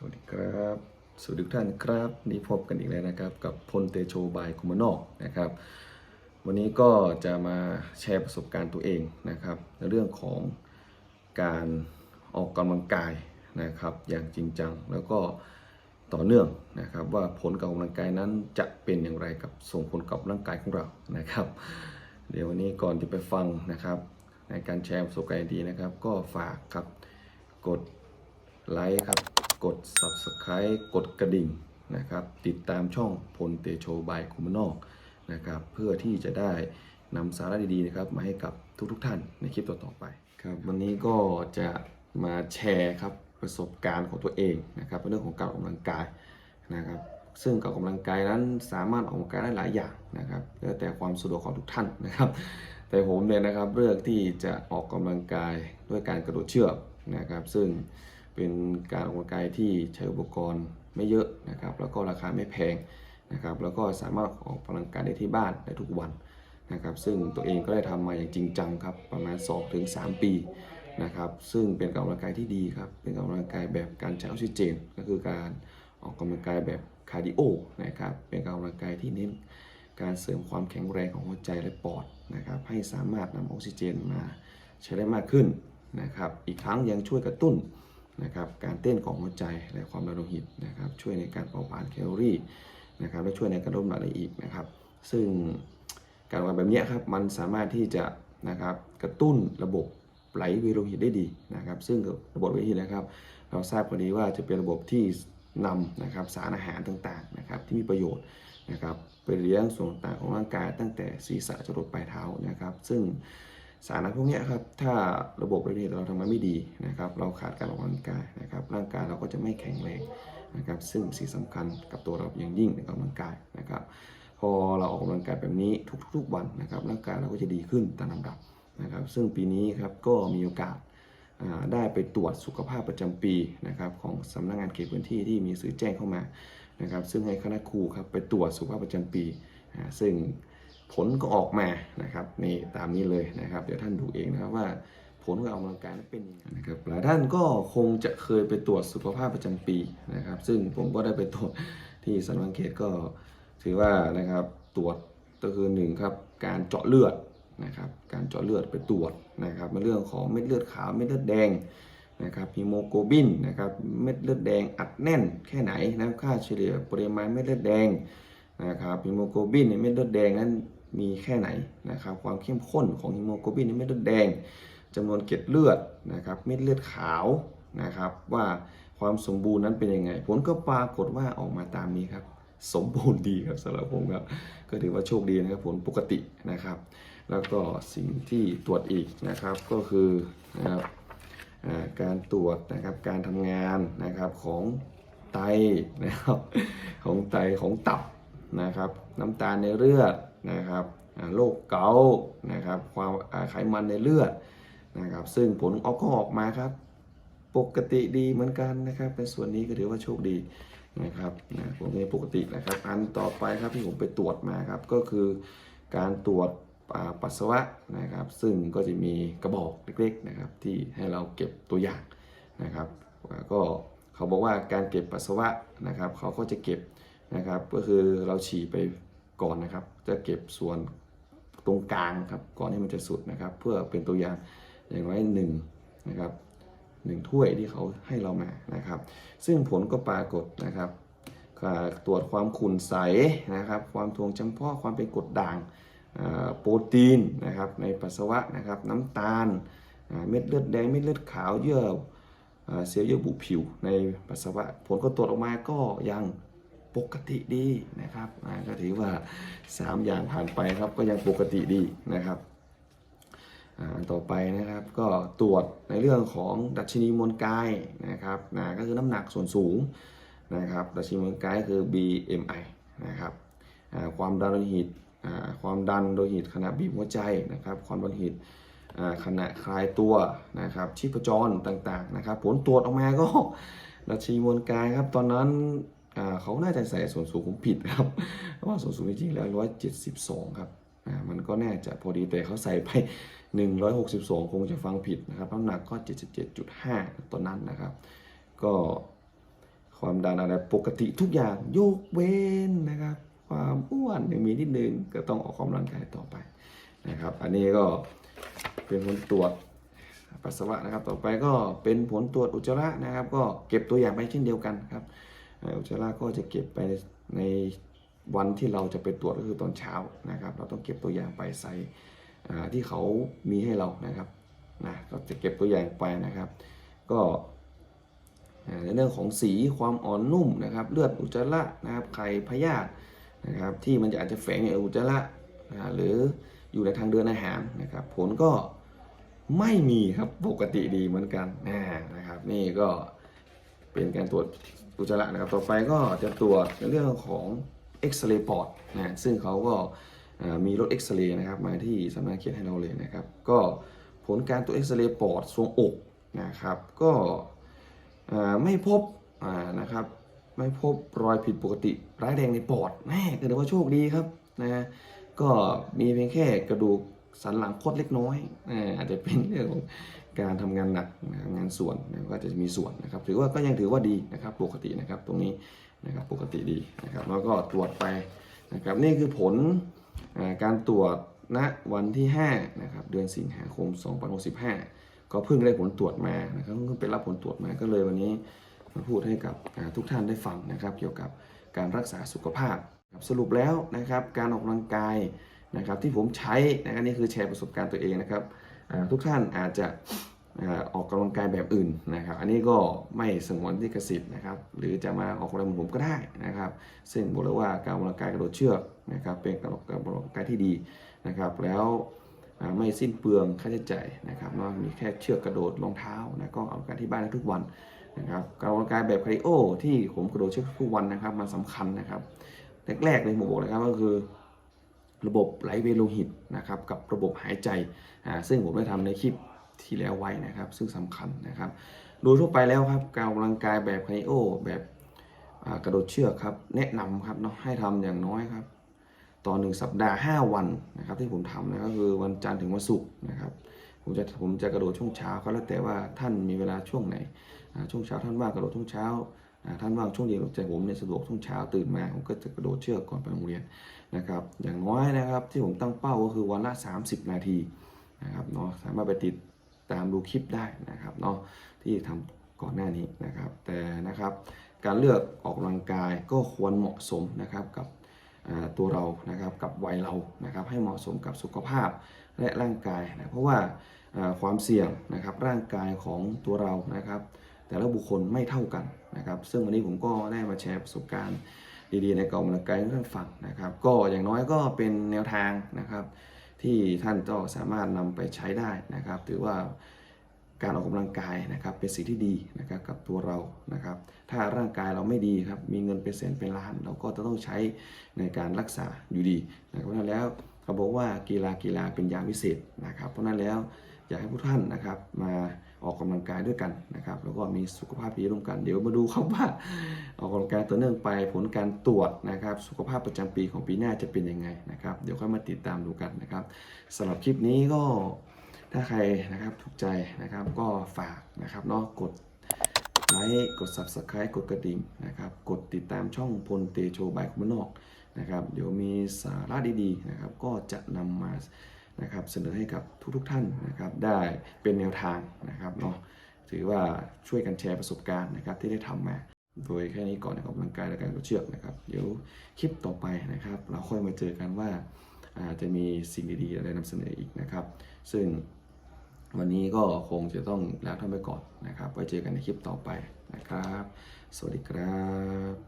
สวัสดีครับ สวัสดีทุกท่านครับนี่พบกันอีกแล้วนะครับ กับพลเตโชบายคุมานอกนะครับ วันนี้ก็จะมาแชร์ประสบการณ์ตัวเองนะครับ ในเรื่องของการออกกำลังกายนะครับ อย่างจริงจังแล้วก็ต่อเนื่องนะครับ ว่าผลการออกกำลังกายนั้นจะเป็นอย่างไรกับส่งผลกับร่างกายของเรานะครับ เดี๋ยววันนี้ก่อนที่ไปฟังนะครับ ในการแชร์ประสบการณ์ดีนะครับ ก็ฝากครับกดไลค์ครับ กด Subscribe กดกระดิ่งนะครับ ติดตามช่องพลเตโชบายคุมนอกนะครับ เพื่อที่จะได้นำสาระดีๆนะครับมาให้กับทุกๆทท่านในคลิปต่อๆไปครับ วันนี้ก็จะมาแชร์ครับประสบการณ์ของตัวเองนะครับในเรื่องของการออกกำลังกายนะครับ ซึ่งการออกกำลังกายนั้นสามารถออกกำลังกายได้หลายอย่างนะครับแล้วแต่ความสะดวกของทุกท่านนะครับ แต่ผมเนี่ยนะครับเลือกที่จะออกกำลังกายด้วยการกระโดดเชือกนะครับ ซึ่ง เป็นการออกกำลังกายที่ใช้อุปกรณ์ไม่เยอะนะครับ แล้วก็ราคาไม่แพงนะครับ แล้วก็สามารถออกกำลังกายได้ที่บ้านได้ทุกวันนะครับ ซึ่งตัวเองก็ได้ทำมาอย่างจริงจังครับ ประมาณ 2-3 ปีนะครับ ซึ่งเป็นการออกกำลังกายที่ดีครับ เป็นการออกกำลังกายแบบการใช้ออกซิเจน ก็คือการออกกำลังกายแบบคาร์ดิโอนะครับ เป็นการออกกำลังกายที่เน้นการเสริมความแข็งแรงของหัวใจและปอดนะครับ ให้สามารถนำออกซิเจนมาใช้ได้มากขึ้นนะครับ อีกทั้งยังช่วยกระตุ้น นะครับการเต้นของหัวใจและความดันโลหิตนะครับช่วยในการเผาผลาญแคลอรี่นะครับและช่วยในการลดน้ำหนักได้อีกนะครับ ซึ่งการออกกำลังแบบนี้ครับมันสามารถที่จะนะครับกระตุ้นระบบไหลเวียนโลหิตได้ดีนะครับ ซึ่งระบบไหลเวียนโลหิตนะครับ เราทราบกันดีว่าจะเป็นระบบที่นำนะครับสารอาหารต่างๆนะครับที่มีประโยชน์นะครับไปเลี้ยงส่วนต่างๆของร่างกายตั้งแต่ศีรษะจรดปลายเท้านะครับ ซึ่ง สารพวกนี้ครับถ้าระบบระเบียบเราทำงานไม่ดีนะครับเราขาดการออกกำลังกายนะครับร่างกายเราก็จะไม่แข็งแรงนะครับซึ่งสิ่งสำคัญกับตัวเราอย่างยิ่งในการออกกำลังกายนะครับพอเราออกกำลังกายแบบนี้ทุกๆวันนะครับร่างกายเราก็จะดีขึ้นตามลำดับนะครับซึ่งปีนี้ครับก็มีโอกาสได้ไปตรวจสุขภาพประจำปีนะครับของสำนักงานเขตพื้นที่ที่มีสื่อแจ้งเข้ามานะครับซึ่งให้คณะครูครับไปตรวจสุขภาพประจำปี ซึ่ง ผลก็ออกมานะครับนี่ตามนี้เลยนะครับ เดี๋ยวท่านดูเองนะครับว่าผลการออกกำลังกายนั้นเป็นยังไงนะครับหลายท่านก็คงจะเคยไปตรวจสุขภาพประจำปีนะครับ ซึ่งผมก็ได้ไปตรวจที่สำนักงเขตก็ถือว่านะครับตรวจก็คือหนึ่งครับการเจาะเลือดนะครับการเจาะเลือดไปตรวจนะครับในเรื่องของเม็ดเลือดขาวเม็ดเลือดแดงนะครับฮีโมโกลบินนะครับเม็ดเลือดแดงอัดแน่นแค่ไหนนะค่าเฉลี่ยปริมาณเม็ดเลือดแดงนะครับฮีโมโกลบินในเม็ดเลือดแดงนั้น มีแค่ไหนนะครับความเข้มข้นของฮีโมโกลบินในเม็ดเลือดแดงจำนวนเกล็ดเลือดนะครับเม็ดเลือดขาวนะครับว่าความสมบูรณ์นั้นเป็นยังไง ผลก็ปรากฏว่าออกมาตามนี้ครับ สมบูรณ์ดีครับสำหรับผมครับ ก็ถือว่าโชคดีนะครับผลปกตินะครับ แล้วก็สิ่งที่ตรวจอีกนะครับก็คือนะครับการตรวจนะครับการทำงานนะครับของไตนะครับของไตของตับนะครับน้ำตาลในเลือด นะครับโรคเกาต์นะครับความไขมันในเลือดนะครับซึ่งผลออกก็ออกมาครับ ปกติดีเหมือนกันนะครับในส่วนนี้ก็ถือว่าโชคดีนะครับนะผมเองปกตินะครับ อันต่อไปครับที่ผมไปตรวจมาครับก็คือการตรวจปัสสาวะนะครับ ซึ่งก็จะมีกระบอกเล็กๆนะครับที่ให้เราเก็บตัวอย่างนะครับก็เขาบอกว่าการเก็บปัสสาวะนะครับ เขาก็จะเก็บนะครับ ก็คือเราฉี่ไป ก่อนนะครับ จะเก็บส่วนตรงกลางครับ ก่อนที่มันจะสุดนะครับ เพื่อเป็นตัวอย่างอย่างน้อยหนึ่งนะครับหนึ่งถ้วยที่เขาให้เรามานะครับ ซึ่งผลก็ปรากฏนะครับตรวจความขุ่นใสนะครับ ความทวงจำเพาะความเป็นกรดด่างโปรตีนนะครับในปัสสาวะนะครับน้ำตาลเม็ดเลือดแดงเม็ดเลือดขาวเยื่อเซลล์เยื่อบุผิวในปัสสาวะ ผลก็ตรวจออกมาก็ยัง ปกติดีนะครับก็ถือว่า 3 อย่างผ่านไปครับก็ยังปกติดีนะครับต่อไปนะครับก็ตรวจในเรื่องของดัชนีมวลกายนะครับนะก็คือน้ำหนักส่วนสูงนะครับดัชนีมวลกายคือ BMI นะครับความดันโลหิตความดันโลหิตขณะบีบหัวใจนะครับ ความดันโลหิตขณะคลายตัวนะครับชีพจรต่างๆนะครับ ผลตรวจออกมาก็ดัชนีมวลกายครับตอนนั้น เขาน่าจะใส่ส่วนสูงผมผิดครับเพราะว่าส่วนสูงจริงๆแล้ว172ครับอ่ามันก็น่าจะพอดีแต่เขาใส่ไป 162 คงจะฟังผิดนะครับน้ำหนักก็ 77.5 ตอนนั้นนะครับ ก็ความดันอะไรปกติทุกอย่างยกเว้นนะครับ ความอ้วนยังมีนิดนึงก็ต้องออกกำลังกายต่อไปนะครับ อันนี้ก็เป็นผลตรวจปัสสาวะนะครับ ต่อไปก็เป็นผลตรวจอุจจาระนะครับ ก็เก็บตัวอย่างไปเช่นเดียวกันครับ อุจจาระก็จะเก็บไปในวันที่เราจะไปตรวจก็คือตอนเช้านะครับ เราต้องเก็บตัวอย่างไปใส่ที่เขามีให้เรานะครับนะก็จะเก็บตัวอย่างไปนะครับ ก็ในเรื่องของสีความอ่อนนุ่มนะครับ เลือดอุจจาระนะครับไข่พยาธินะครับ ที่มันจะอาจจะแฝงอยู่ในอุจจาระนะหรืออยู่ในทางเดินอาหารนะครับ ผลก็ไม่มีครับปกติดีเหมือนกันนะครับนี่ก็ เป็นการตรวจอุจจาระนะครับ ต่อไปก็จะตรวจในเรื่องของเอ็กซเรย์ปอดนะซึ่งเขาก็มีรถเอ็กซเรย์นะครับมาที่สำนักเขตให้เราเลยนะครับ ก็ผลการตรวจเอ็กซเรย์ปอดทรวงอกนะครับ ก็ไม่พบนะครับไม่พบรอยผิดปกติร้ายแรงในปอดแม่ก็ถือว่าโชคดีครับนะก็มีเพียงแค่กระดูก สันหลังคดเล็กน้อยอาจจะเป็นเรื่องของการทำงานหนักงานส่วนก็จะมีส่วนนะครับถือว่าก็ยังถือว่าดีนะครับปกตินะครับตรงนี้นะครับปกติดีนะครับแล้วก็ตรวจไปนะครับนี่คือผลอการตรวจณวันที่5นะครับเดือนสิงหาคม2065 ก็เพิ่งได้ผลตรวจมานะครับเพิ่งไปรับผลตรวจมาก็เลยวันนี้มาพูดให้กับทุกท่านได้ฟังนะครับ เกี่ยวกับการรักษาสุขภาพสรุปแล้วนะครับการออกกำลังกาย นะครับที่ผมใช้นะครับนี่คือแชร์ประสบการณ์ตัวเองนะครับทุกท่านอาจจะอออกกำลังกายแบบอื่นนะครับ อันนี้ก็ไม่สงวนที่กสิทธิ์นะครับ หรือจะมาออกกำลังผมก็ได้นะครับ ซึ่งบอกเลยว่าการออกกำลังกายกระโดดเชือกนะครับ เป็นการออกกำลังกายที่ดีนะครับ แล้วไม่สิ้นเปลืองค่าใช้จ่ายนะครับเนาะมีแค่เชือกกระโดดรองเท้านะก็ออกกำลังกายที่บ้านทุกวันนะครับ การออกกำลังกายแบบคาร์ดิโอที่ผมกระโดดเชือกทุกวันนะครับมันสำคัญนะครับแรกๆเลยผมบอกเลยครับก็คือ ระบบไหลเวียนโลหิตนะครับกับระบบหายใจอ่าซึ่งผมได้ทำในคลิปที่แล้วไว้นะครับ ซึ่งสำคัญนะครับ โดยทั่วไปแล้วครับการออกกำลังกายแบบคาร์ดิโอแบบกระโดดเชือกครับแนะนำครับเนาะให้ทำอย่างน้อยครับต่อหนึ่งสัปดาห์ 5 วันนะครับที่ผมทำนะก็คือวันจันทร์ถึงวันศุกร์นะครับผมจะผมจะกระโดดช่วงเช้าก็แล้วแต่ว่าท่านมีเวลาช่วงไหนช่วงเช้าท่านว่างกระโดดช่วงเช้า ท่านว่าช่วงเย็นแต่ผมในยสะดวกช่วงเช้าตื่นมาผมก็จะกระโดดเชือกก่อนไปโรงเรียนนะครับ อย่างน้อยนะครับที่ผมตั้งเป้าก็คือวันละ 30 นาทีนะครับเนาะสามารถไปติดตามดูคลิปได้นะครับเนาะที่ทำก่อนหน้านี้นะครับ แต่นะครับการเลือกออกกำลังกายก็ควรเหมาะสมนะครับกับตัวเรานะครับกับวัยเรานะครับให้เหมาะสมกับสุขภาพและร่างกายนะเพราะว่าความเสี่ยงนะครับร่างกายของตัวเรานะครับ แต่ละบุคคลไม่เท่ากันนะครับ ซึ่งวันนี้ผมก็ได้มาแชร์ประสบการณ์ดีๆในกองกำลังกายให้ท่านฟังนะครับ ก็อย่างน้อยก็เป็นแนวทางนะครับ ที่ท่านก็สามารถนำไปใช้ได้นะครับถือว่าการออกกำลังกายนะครับ เป็นสิ่งที่ดีนะครับกับตัวเรานะครับ ถ้าร่างกายเราไม่ดีครับมีเงินเป็นแสนเป็นล้าน เราก็จะต้องใช้ในการรักษาอยู่ดีนะครับเพราะนั้นแล้วเขาบอกว่ากีฬากีฬาเป็นยาวิเศษนะครับ เพราะฉะนั้นแล้วอยากให้ผู้ท่านนะครับมา ออกกำลังกายด้วยกันนะครับ แล้วก็มีสุขภาพดีร่วมกัน เดี๋ยวมาดูครับว่าออกกำลังกายต่อเนื่องไปผลการตรวจนะครับ สุขภาพประจำปีของปีหน้าจะเป็นยังไงนะครับ เดี๋ยวค่อยมาติดตามดูกันนะครับสำหรับคลิปนี้ก็ถ้าใครนะครับถูกใจนะครับก็ฝากนะครับเนาะกดไลค์กด Subscribe กดกระดิ่งนะครับกดติดตามช่องพลเตโชบายคุมนอกนะครับ เดี๋ยวมีสาระดีๆนะครับ ก็จะนำมา นะครับเสนอให้กับทุกๆท่านนะครับได้เป็นแนวทางนะครับเนาะถือว่าช่วยกันแชร์ประสบการณ์นะครับที่ได้ทำมา โดยแค่นี้ก่อนนะครับออกกำลังกายและการกระโดเชือกนะครับ เดี๋ยวคลิปต่อไปนะครับ เราค่อยมาเจอกันว่าอาจจะมีสิ่งดีๆอะไรนำเสนออีกนะครับ ซึ่งวันนี้ก็คงจะต้องลาท่านไปก่อนนะครับ ไว้เจอกันในคลิปต่อไปนะครับ สวัสดีครับ